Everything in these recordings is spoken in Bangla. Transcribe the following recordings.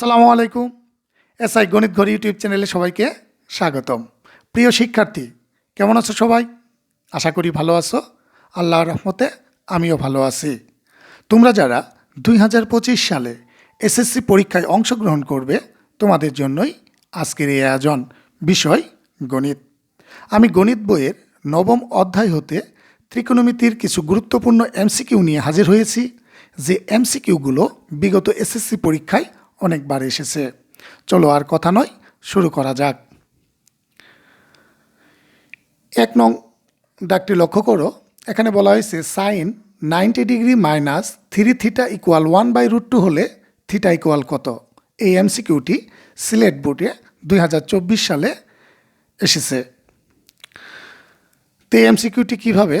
সালামু আলাইকুম। এসআই গণিত ঘর ইউটিউব চ্যানেলে সবাইকে স্বাগতম। প্রিয় শিক্ষার্থী, কেমন আছো সবাই? আশা করি ভালো আছো। আল্লাহর রহমতে আমিও ভালো আছি। তোমরা যারা দুই হাজার পঁচিশ সালে এসএসসি পরীক্ষায় অংশগ্রহণ করবে, তোমাদের জন্যই আজকের এই আয়োজন, বিষয় গণিত। আমি গণিত বইয়ের নবম অধ্যায় হতে ত্রিকোণমিতির কিছু গুরুত্বপূর্ণ এমসিকিউ নিয়ে হাজির হয়েছি, যে এমসিকিউগুলো বিগত এসএসসি পরীক্ষায় অনেকবার এসেছে। চলো আর কথা নয়, শুরু করা যাক। এক নং ডাকটি লক্ষ্য করো। এখানে বলা হয়েছে sine ninety degree minus three theta equal one by root two হলে থিটা ইকুয়াল কত? এই এমসিকিউটি সিলেট বোর্ডে দুই হাজার চব্বিশ সালে এসেছে। তো এই এমসিকিউটি কীভাবে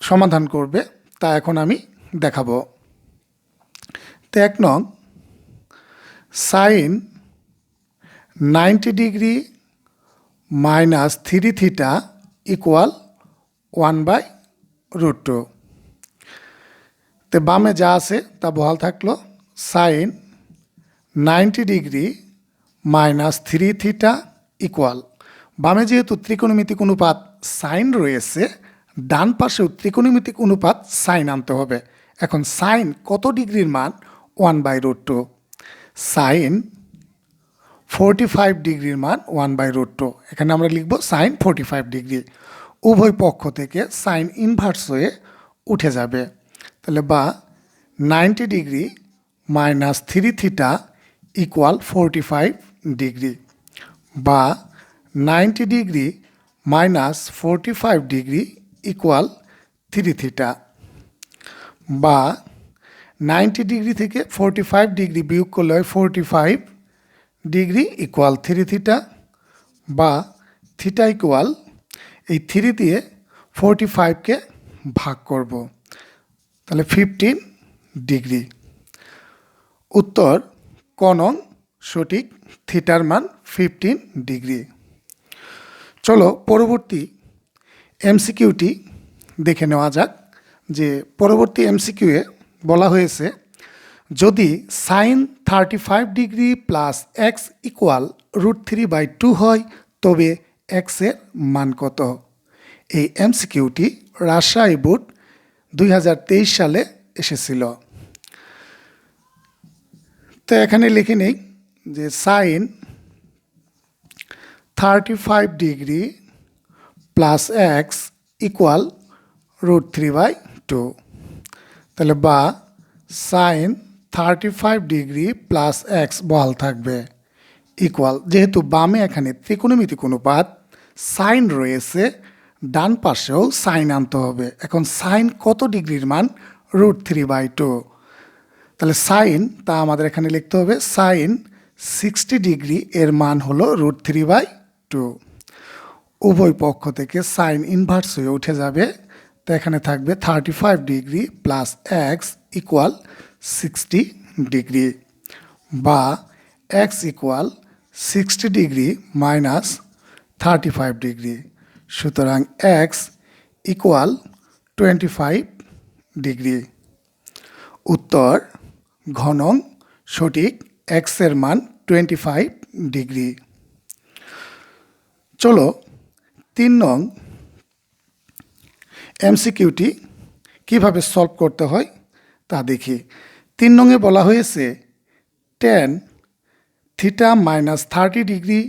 সমাধান করবে তা এখন আমি দেখাবো। তো এক নং sine ninety degree minus three theta equal one by root two. তো বামে যা আছে, তা বহাল থাকল sine ninety degree minus three theta equal. বামে যেহেতু ত্রিকোণমিতিক অনুপাত সাইন রয়েছে, ডান পাশেও ত্রিকোণমিতিক অনুপাত সাইন আনতে হবে। এখন সাইন কত ডিগ্রির মান? One by root two. Sine forty five ডিগ্রির মান ওয়ান বাই রুট টু এখানে আমরা লিখব সাইন ফোরটি ফাইভ ডিগ্রি। উভয় পক্ষ থেকে সাইন ইনভার্স হয়ে উঠে যাবে। তাহলে বা ninety degree minus three theta equal forty five degree. বা ninety degree minus forty five degree equal three theta বা নাইনটি ডিগ্রি থেকে ফোরটি ফাইভ ডিগ্রি বিয়োগ করলে হয় forty five degree equal three theta বা থিটা ইকুয়াল এই থ্রি দিয়ে ফোরটি ফাইভকে ভাগ করব। তাহলে ফিফটিন ডিগ্রি। উত্তর, কনং সঠিক থিটার মান ফিফটিন ডিগ্রি। চলো পরবর্তী এমসিকিউটি দেখে নেওয়া যাক যে পরবর্তী এমসিকিউয়ে বলা হয়েছে, যদি sine thirty five degree plus x equal root three by two হয়, তবে এক্সের মান কত? এই এমসিকিউটি রাজশাহী বোর্ড দুই হাজার তেইশ সালে এসেছিল। তো এখানে লিখে নেই যে sine thirty five degree plus x equal root three by two তাহলে বা sine thirty five degree plus x বহাল থাকবে ইকুয়াল যেহেতু বামে এখানে ত্রিকোণমিতিক অনুপাত সাইন রয়েছে, ডান পাশেও সাইন আনতে হবে। এখন সাইন কত ডিগ্রির মান? রুট থ্রি বাই টু তাহলে সাইন তা আমাদের এখানে লিখতে হবে সাইন সিক্সটি ডিগ্রি এর মান হলো রুট থ্রি বাই টু উভয় পক্ষ থেকে সাইন ইনভার্স হয়ে উঠে যাবে। তো এখানে থাকবে thirty five degree plus x equal sixty degree বা x equal sixty degree minus thirty five degree. সুতরাং x equal twenty five degree. উত্তর, ঘনং সঠিক এক্সের মান টোয়েন্টি ফাইভ ডিগ্রি। চলো, তিন নং এমসিকিউটি কীভাবে সলভ করতে হয় তা দেখি। তিন নংয়ে বলা হয়েছে tan theta minus thirty degree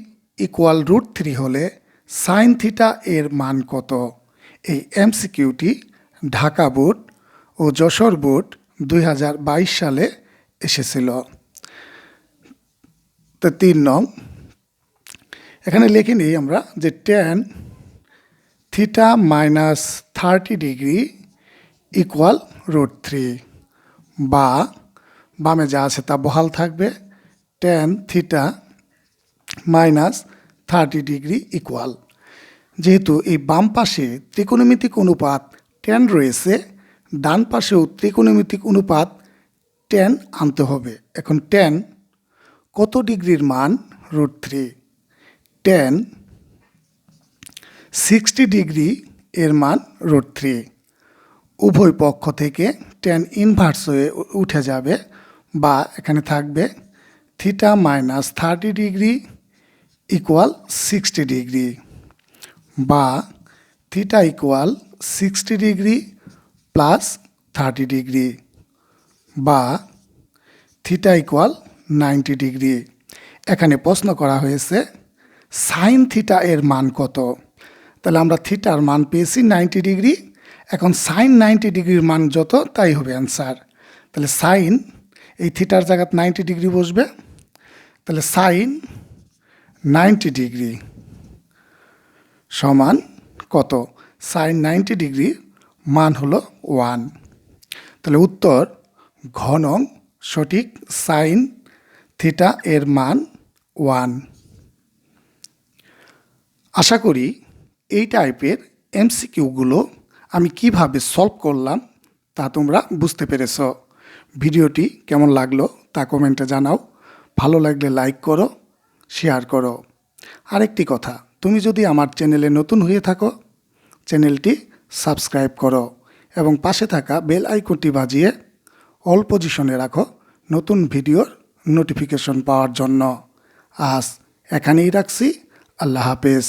equal root three হলে সাইন থিটা এর মান কত? এই এমসিকিউটি ঢাকা বোর্ড ও যশোর বোর্ড দুই হাজার বাইশ সালে এসেছিল। তো তিন নং, এখানে লিখে নিই আমরা যে tan theta minus thirty degree equal root three বা বামে যা আছে তা বহাল থাকবে tan theta minus thirty degree equal যেহেতু এই বাম পাশে ত্রিকোণমিতিক অনুপাত টেন রয়েছে, ডান পাশেও ত্রিকোণমিতিক অনুপাত টেন আনতে হবে। এখন টেন কত ডিগ্রির মান? Root three tan sixty degree এর মান রুট থ্রি। উভয় পক্ষ থেকে টেন ইনভার্স হয়ে উঠে যাবে বা এখানে থাকবে theta minus thirty degree equal sixty degree বা theta equal sixty degree plus thirty degree বা থিটা ইকুয়াল নাইনটি ডিগ্রি। এখানে প্রশ্ন করা হয়েছে সাইন থিটা এর মান কত? তাহলে আমরা থিটার মান পেয়েছি নাইনটি ডিগ্রি। এখন সাইন নাইনটি ডিগ্রির মান যত, তাই হবে অ্যান্সার। তাহলে সাইন, এই থিটার জায়গাত নাইনটি ডিগ্রি বসবে। তাহলে সাইন নাইনটি ডিগ্রি সমান কত? সাইন নাইনটি ডিগ্রি মান হলো ওয়ান। তাহলে উত্তর, ঘনং সঠিক সাইন থিটা এর মান ওয়ান। আশা করি এই টাইপের এমসিকিউগুলো আমি কীভাবে সলভ করলাম তা তোমরা বুঝতে পেরেছ। ভিডিওটি কেমন লাগল তা কমেন্টে জানাও। ভালো লাগলে লাইক করো শেয়ার করো। আরেকটি কথা, তুমি যদি আমার চ্যানেলে নতুন হয়ে থাকো চ্যানেলটি সাবস্ক্রাইব করো এবং পাশে থাকা বেল আইকনটি বাজিয়ে অল পজিশনে রাখো নতুন ভিডিওর নোটিফিকেশন পাওয়ার জন্য। আজ এখানেই রাখছি, আল্লাহ হাফেজ।